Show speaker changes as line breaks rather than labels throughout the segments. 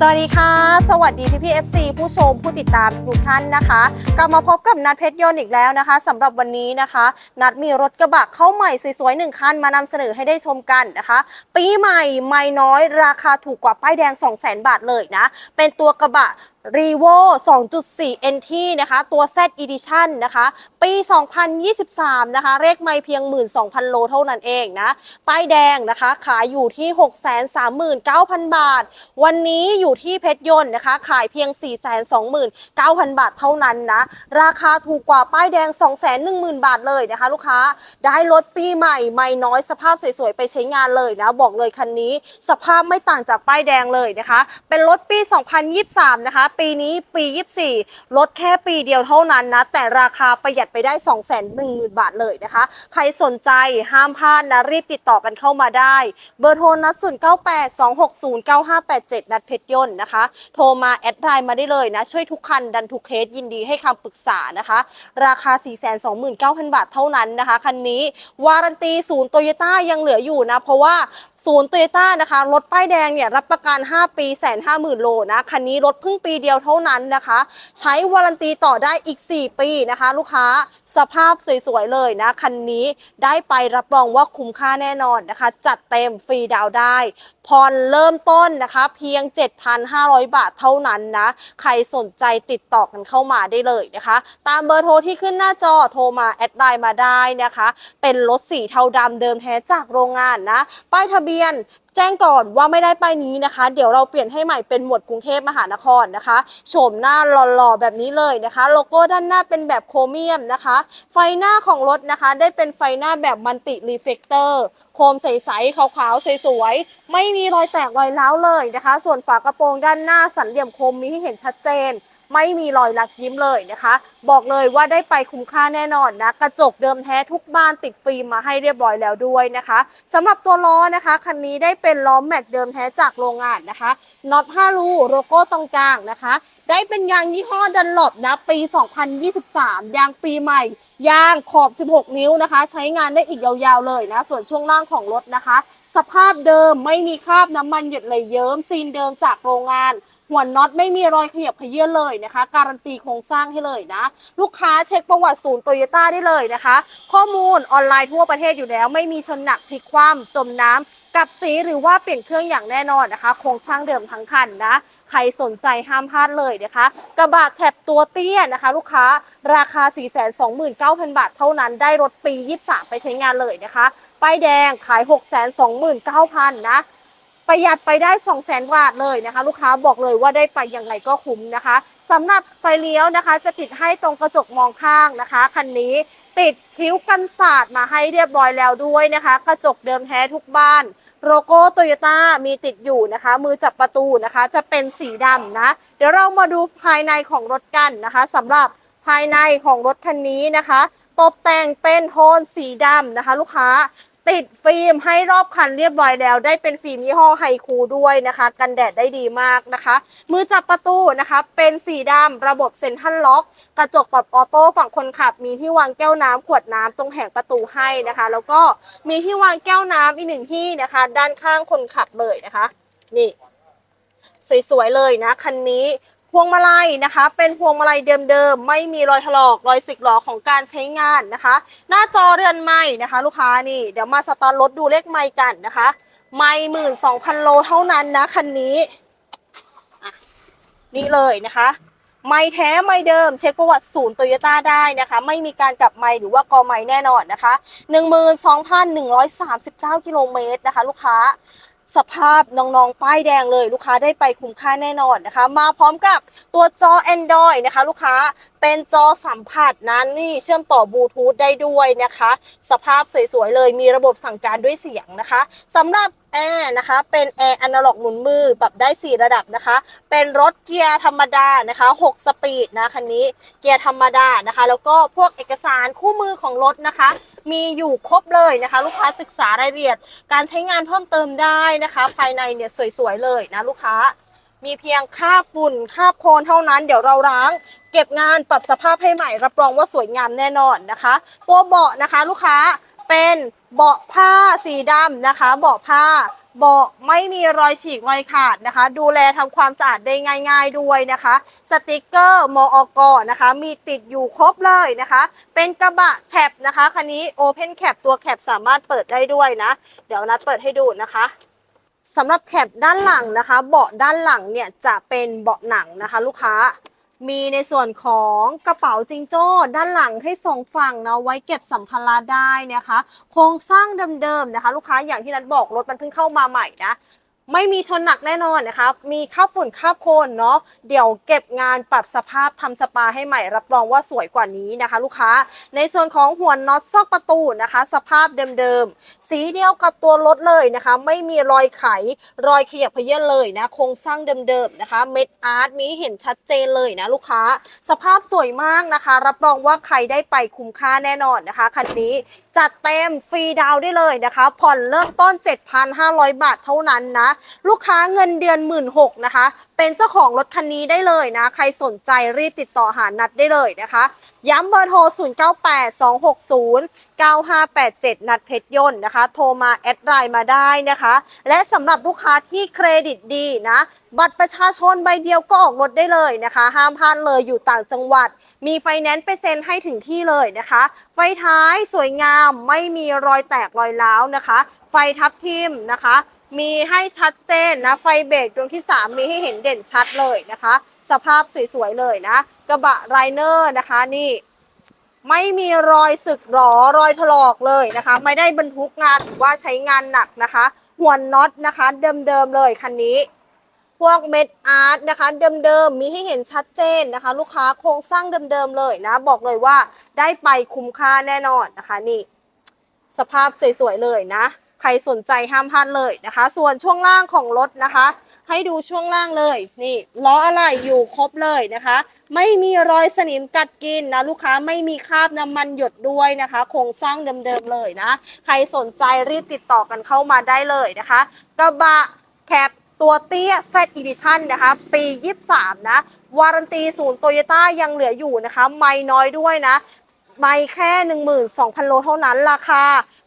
สวัสดีค่ะ สวัสดีพี่พี่ๆ FC ผู้ชมผู้ติดตามทุกท่านนะคะ กลับมาพบกับนัดเพชรยนต์อีกแล้วนะคะสำหรับวันนี้นะคะ นัดมีรถกระบะเข้าใหม่สวยๆหนึ่งคันมานำเสนอให้ได้ชมกันนะคะ ปีใหม่ไม่น้อยราคาถูกกว่าป้ายแดง 200,000 บาทเลยนะ เป็นตัวกระบะ r e v o 2.4 NT นะคะ ตัว Z Edition นะคะ ปี 2023 นะคะ เลขไม่เพียง 12,000 โลเท่านั้นเองนะ ป้ายแดงนะคะ ขายอยู่ที่ 639,000 บาท วันนี้อยู่ที่เพชรยนต์นะคะ ขายเพียง 429,000 บาทเท่านั้นนะ ราคาถูกกว่าป้ายแดง 210,000 บาทเลยนะคะ ลูกค้า ได้รถปีใหม่ ไม่น้อยสภาพสวยๆ ไปใช้งานเลยนะ บอกเลยคันนี้ สภาพไม่ต่างจากป้ายแดงเลยนะคะ เป็นรถปี 2023 นะคะปีนี้ปี 24 ลดแค่ปีเดียวเท่านั้นนะ แต่ราคาประหยัดไปได้ 210,000 บาทเลยนะคะ ใครสนใจห้ามพลาดนะ รีบติดต่อกันเข้ามาได้ เบอร์โทรนัด0982609587 นัดเพชรยนต์นะคะ โทรมาแอดไลน์มาได้เลยนะ ช่วยทุกคันดันทุกเคสยินดีให้คำปรึกษานะคะ ราคา 429,000 บาทเท่านั้นนะคะ คันนี้วารันตีศูนย์โตโยต้ายังเหลืออยู่นะ เพราะว่าศูนย์โตโยต้านะคะรถป้ายแดงเนี่ยรับประกัน 5 ปีแสนห้าหมื่นโลนะคันนี้รถเพิ่งปีเดียวเท่านั้นนะคะ ใช้วารันตีต่อได้อีก 4 ปีนะคะ ลูกค้าสภาพสวยๆเลยนะคันนี้ได้ไปรับรองว่าคุ้มค่าแน่นอนนะคะ จัดเต็มฟรีดาวได้ ผ่อนเริ่มต้นนะคะ เพียง 7,500 บาทเท่านั้นนะ ใครสนใจติดต่อกันเข้ามาได้เลยนะคะ ตามเบอร์โทรที่ขึ้นหน้าจอโทรมาแอดไลน์มาได้นะคะ เป็นรถสีเทาดำเดิมแท้จากโรงงานนะ ป้ายทะเบียน แจ้งก่อนว่าไม่ได้ป้ายนี้นะคะ เดี๋ยวเราเปลี่ยนให้ใหม่เป็นหมวดกรุงเทพมหานครนะคะโฉมหน้าหล่อๆแบบนี้เลยนะคะ โลโก้ด้านหน้าเป็นแบบโครเมียมนะคะ ไฟหน้าของรถนะคะ ได้เป็นไฟหน้าแบบมันติรีเฟกเตอร์โคมใสๆขาวๆสวยๆไม่มีรอยแตกรอยร้าวเลยนะคะ ส่วนฝากระโปรงด้านหน้าสันเหลี่ยมคมมีให้เห็นชัดเจน ไม่มีรอยลักยิ้มเลยนะคะ บอกเลยว่าได้ไปคุ้มค่าแน่นอนนะกระจกเดิมแท้ทุกบานติดฟิล์มมาให้เรียบร้อยแล้วด้วยนะคะสำหรับตัวล้อนะคะคันนี้ได้เป็นล้อแม็กเดิมแท้จากโรงงานนะคะน็อต5รูโลโก้ตรงกลางนะคะ ได้เป็นยางยี่ห้อดันหลบนะปี 2023 ยางปีใหม่ยางขอบ 16 นิ้วนะคะ ใช้งานได้อีกยาวๆเลยนะ ส่วนช่วงล่างของรถนะคะ สภาพเดิมไม่มีคราบน้ำมันหยดเลยเยิ้มซีนเดิมจากโรงงาน หัวน็อตไม่มีรอยขยับเขยื่อนเลยนะคะ การันตีโครงสร้างให้เลยนะ ลูกค้าเช็คประวัติศูนย์โตโยต้าได้เลยนะคะ ข้อมูลออนไลน์ทั่วประเทศอยู่แล้ว ไม่มีชนหนักพลิกคว่ำจมน้ำกับสีหรือว่าเปลี่ยนเครื่องอย่างแน่นอนนะคะ โครงสร้างเดิมทั้งคันนะใครสนใจห้ามพลาดเลยนะคะ กระบะแคปตัวเตี้ยนะคะ ลูกค้าราคา 429,000 บาทเท่านั้นได้รถปี 23 ไปใช้งานเลยนะคะป้ายแดงขาย 629,000นะ ประหยัดไปได้2 0 0แสนบาทเลยนะคะ ลูกค้าบอกเลยว่าได้ไปยังไงก็คุ้มนะคะสำหรับไฟเลี้ยวนะคะ จะติดให้ตรงกระจกมองข้างนะคะคันนี้ติดคิ้วกันศาสตร์มาให้เรียบร้อยแล้วด้วยนะคะ กระจกเดิมแท้ทุกบ้านโลโก้โตโยต้ามีติดอยู่นะคะ มือจับประตูนะคะ จะเป็นสีดำนะ เดี๋ยวเรามาดูภายในของรถกันนะคะสำหรับภายในของรถคันนี้นะคะ ตกแต่งเป็นโทนสีดำนะคะ ลูกค้า ติดฟิล์มให้รอบคันเรียบร้อยแล้ว ได้เป็นฟิล์มยี่ห้อไฮคูด้วยนะคะ กันแดดได้ดีมากนะคะ มือจับประตูนะคะ เป็นสีดำระบบเซ็นทรัลล็อก กระจกปรับออโต้ฝั่งคนขับ มีที่วางแก้วน้ำขวดน้ำตรงแห่งประตูให้นะคะ แล้วก็มีที่วางแก้วน้ำอีกหนึ่งที่นะคะ ด้านข้างคนขับเลยนะคะ นี่สวยๆเลยนะคันนี้ พวงมาลัยนะคะ เป็นพวงมาลัยเดิมๆ ไม่มีรอยถลอกรอยสึกหรอของการใช้งานนะคะ หน้าจอเรือนไม้นะคะ ลูกค้านี่เดี๋ยวมาสตาร์ทรถดูเลขไม้กันนะคะ ไม่หมื่นสองพันโลเท่านั้นนะคันนี้นี่เลยนะคะไม่แท้ไม่เดิม เช็คประวัติศูนย์โตโยต้าได้นะคะ ไม่มีการกลับไม่หรือว่ากอไม่แน่นอนนะคะ 12,139 กิโลเมตรนะคะ ลูกค้า สภาพน้องๆ ป้ายแดงเลยลูกค้าได้ไปคุ้มค่าแน่นอนนะคะ มาพร้อมกับตัวจอ Android นะคะ ลูกค้าเป็นจอสัมผัสนั้นนี่เชื่อมต่อบลูทูธได้ด้วยนะคะ สภาพสวยๆเลยมีระบบสั่งการด้วยเสียงนะคะสำหรับแอร์นะคะ เป็นแอร์อนาล็อกหมุนมือปรับได้ 4 ระดับนะคะ เป็นรถเกียร์ธรรมดานะคะ 6 สปีดนะคันนี้เกียร์ธรรมดานะคะ แล้วก็พวกเอกสารคู่มือของรถนะคะ มีอยู่ครบเลยนะคะ ลูกค้าศึกษารายละเอียด การใช้งานเพิ่มเติมได้นะคะ ภายในเนี่ยสวยๆเลยนะลูกค้ามีเพียงค่าฝุ่นค่าโคลนเท่านั้น เดี๋ยวเราล้าง เก็บงานปรับสภาพให้ใหม่ รับรองว่าสวยงามแน่นอนนะคะ ตัวเบาะนะคะ ลูกค้าเป็น เบาะผ้าสีดำนะคะ เบาะผ้าเบาะไม่มีรอยฉีกรอยขาดนะคะ ดูแลทำความสะอาดได้ง่าย ๆด้วยนะคะ สติกเกอร์มอกนะคะ มีติดอยู่ครบเลยนะคะ เป็นกระบะแคปนะคะคันนี้โอเพนแคปตัวแคปสามารถเปิดได้ด้วยนะ เดี๋ยวนัดเปิดให้ดูนะคะสำหรับแคปด้านหลังนะคะ เบาะด้านหลังเนี่ยจะเป็นเบาะหนังนะคะ ลูกค้า มีในส่วนของกระเป๋าจิงโจ้ด้านหลังให้สองฝั่งนะไว้เก็บสัมภาระได้นะคะ โครงสร้างเดิมๆนะคะ ลูกค้าอย่างที่นัดบอกรถมันเพิ่งเข้ามาใหม่นะ ไม่มีชนหนักแน่นอนนะคะ มีค่าฝุ่นค่าโคลนเนาะ เดี๋ยวเก็บงานปรับสภาพทำสปาให้ใหม่ รับรองว่าสวยกว่านี้นะคะ ลูกค้า ในส่วนของหัวน็อตซอกประตูนะคะ สภาพเดิมๆ สีเดียวกับตัวรถเลยนะคะ ไม่มีรอยไข รอยขยับเขยื้อนเลยนะ โครงสร้างเดิมๆนะคะ เม็ดอาร์ตมีเห็นชัดเจนเลยนะลูกค้า สภาพสวยมากนะคะ รับรองว่าใครได้ไปคุ้มค่าแน่นอนนะคะคันนี้จัดเต็มฟรีดาวได้เลยนะคะ ผ่อนเริ่มต้น 7,500 บาทเท่านั้นนะลูกค้าเงินเดือน1 6ื่นนะคะ เป็นเจ้าของรถคันนี้ได้เลยนะ ใครสนใจรีบติดต่อหานัดได้เลยนะคะ ย้ำเบอร์โทร 0982609587 นัดเพชรยนต์นะคะ โทรมาแอดไลน์มาได้นะคะ และสำหรับลูกค้าที่เครดิตดีนะ บัตรประชาชนใบเดียวก็ออกรถได้เลยนะคะ ห้ามพลาดเลยอยู่ต่างจังหวัด มีไฟแนนซ์ไปเซ็นให้ถึงที่เลยนะคะ ไฟท้ายสวยงามไม่มีรอยแตกรอยร้าวนะคะ ไฟทับทิมนะคะ มีให้ชัดเจนนะ ไฟเบรกดวงที่ 3 มีให้เห็นเด่นชัดเลยนะคะ สภาพสวยๆเลยนะ กระบะไรเนอร์นะคะนี่ไม่มีรอยสึกหรอรอยถลอกเลยนะคะ ไม่ได้บรรทุกงานหรือว่าใช้งานหนักนะคะ หัวน็อตนะคะ เดิมๆเลยคันนี้ พวกเม็ดอาร์ตนะคะ เดิมๆมีให้เห็นชัดเจนนะคะ ลูกค้าโครงสร้างเดิมๆเลยนะ บอกเลยว่าได้ไปคุ้มค่าแน่นอนนะคะนี่ สภาพสวยๆเลยนะ ใครสนใจห้ามพลาดเลยนะคะ ส่วนช่วงล่างของรถนะคะ ให้ดูช่วงล่างเลยนี่ล้ออะไรอยู่ครบเลยนะคะ ไม่มีรอยสนิมกัดกินนะลูกค้าไม่มีคราบน้ำมันหยดด้วยนะคะโครงสร้างเดิมๆเลยนะ ใครสนใจรีบติดต่อกันเข้ามาได้เลยนะคะกระบะแคปตัวเตี้ย Z Edition นะคะ ปี 23 นะ วารันตีศูนย์โตโยต้ายังเหลืออยู่นะคะ ไม่น้อยด้วยนะ ไม่แค่ 12,000 โลเท่านั้นราคา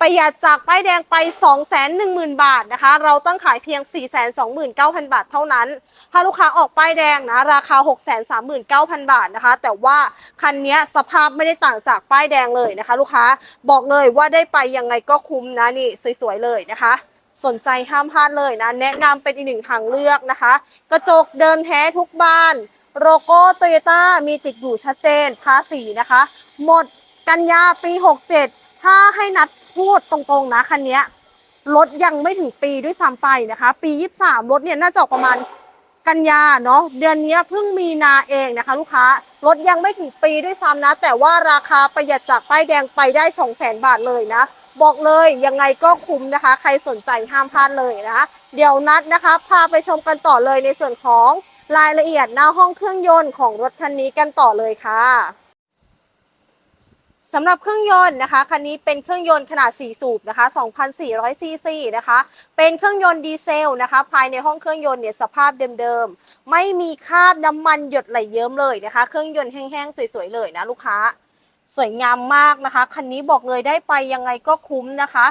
ประหยัดจากป้ายแดงไป 210,000 บาทนะคะ เราตั้งขายเพียง 429,000 บาทเท่านั้น ถ้าลูกค้าออกป้ายแดงนะ ราคา 639,000 บาทนะคะ แต่ว่าคันนี้สภาพไม่ได้ต่างจากป้ายแดงเลยนะคะ ลูกค้าบอกเลยว่าได้ไปยังไงก็คุ้มนะนี่สวยๆเลยนะคะสนใจห้ามพลาดเลยนะ แนะนำเป็นอีกหนึ่งทางเลือกนะคะ กระจกเดิมแท้ทุกบ้าน โลโก้โตโยต้ามีติดอยู่ชัดเจนภาษีนะคะ หมดกันยาปี 67 ถ้าให้นัดพูดตรงๆนะคันนี้รถยังไม่ถึงปีด้วยซ้ำไปนะคะ ปี 23 รถเนี่ยน่าจะประมาณกันยาเนาะเดือนนี้เพิ่งมีนาเองนะคะ ลูกค้ารถยังไม่ถึงปีด้วยซ้ำนะ แต่ว่าราคาประหยัดจากป้ายแดงไปได้ 2 0 0 0 0 0บาทเลยนะ บอกเลยยังไงก็คุ้มนะคะ ใครสนใจห้ามพลาดเลยนะคะเดี๋ยวนัดนะคะ พาไปชมกันต่อเลยในส่วนของ รายละเอียดหน้าห้องเครื่องยนต์ของรถคันนี้กันต่อเลยค่ะสำหรับเครื่องยนต์นะคะคันนี้เป็นเครื่องยนต์ขนาด 4 สูบนะคะ2,400ซีซีนะคะเป็นเครื่องยนต์ดีเซลนะคะ ภายในห้องเครื่องยนต์เนี่ยสภาพเดิมๆ ไม่มีคราบน้ำมันหยดไหลเยิ้มเลยนะคะ เครื่องยนต์แห้งๆ สวยๆเลยนะลูกค้า สวยงามมากนะคะ คันนี้บอกเลยได้ไปยังไงก็คุ้มนะคะ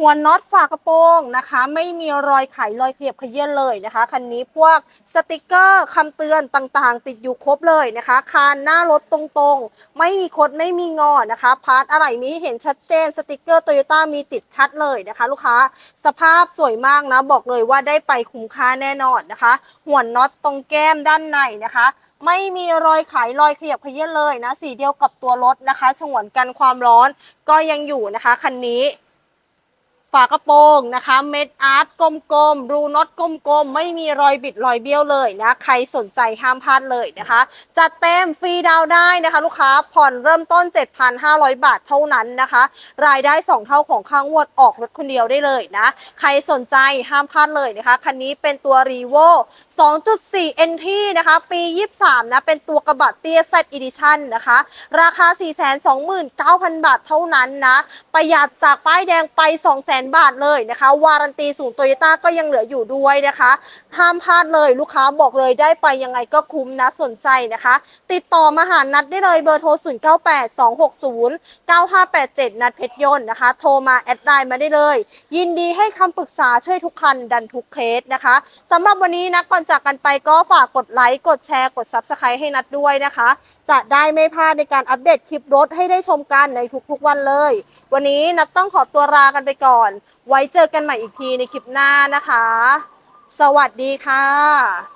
หัวน็อตฝากระโปรงนะคะ ไม่มีรอยไขรอยเขียบเขยื้อนเลยนะคะ คันนี้พวกสติกเกอร์คำเตือนต่างๆ ติดอยู่ครบเลยนะคะคานหน้ารถตรงๆ ไม่มีคดไม่มีงอนะคะพาร์ทอะไรมีให้เห็นชัดเจนสติกเกอร์โตโยต้ามีติดชัดเลยนะคะ ลูกค้าสภาพสวยมากนะ บอกเลยว่าได้ไปคุ้มค่าแน่นอนนะคะ หัวน็อตตรงแก้มด้านในนะคะไม่มีรอยไขรอยขยับเขยื้อนเลยนะ สีเดียวกับตัวรถนะคะฉงวนกันความร้อนก็ยังอยู่นะคะ คันนี้ ฝากระโปรงนะคะ เม็ดอาร์ตกลมๆรูน็อตกลมๆไม่มีรอยบิดรอยเบี้ยวเลยนะ ใครสนใจห้ามพลาดเลยนะคะ จัดเต็มฟรีดาวได้นะคะ ลูกค้าผ่อนเริ่มต้น 7,500 บาทเท่านั้นนะคะ รายได้ 2 เท่าของข้างวดออกรถคนเดียวได้เลยนะ ใครสนใจห้ามพลาดเลยนะคะ คันนี้เป็นตัว r e v o 2.4 NT นะคะ ปี 23 นะ เป็นตัวกระบะเตี้ย Z Edition นะคะ ราคา 429,000 บาทเท่านั้นนะ ประหยัดจากป้ายแดงไป 2 0 0 0 0นบาทเลยนะคะ วารันตีศูนย์โตโยต้าก็ยังเหลืออยู่ด้วยนะคะ ห้ามพลาดเลยลูกค้าบอกเลยได้ไปยังไงก็คุ้มนะสนใจนะคะ ติดต่อมาหานัดได้เลยเบอร์โทร 0 9 8 2 6 0 9 5 8 7 นัดเพชรยนต์นะคะ โทรมาแอดไลน์มาได้เลย ยินดีให้คำปรึกษาช่วยทุกคันดันทุกเคสนะคะสำหรับวันนี้นะก่อนจากกันไปก็ฝากกดไลค์กดแชร์กด Subscribe ให้นัดด้วยนะคะ จะได้ไม่พลาดในการอัปเดตคลิปรถให้ได้ชมกันในทุกๆวันเลย วันนี้นัดต้องขอตัวลากันไปก่อนไว้เจอกันใหม่อีกทีในคลิปหน้านะคะ สวัสดีค่ะ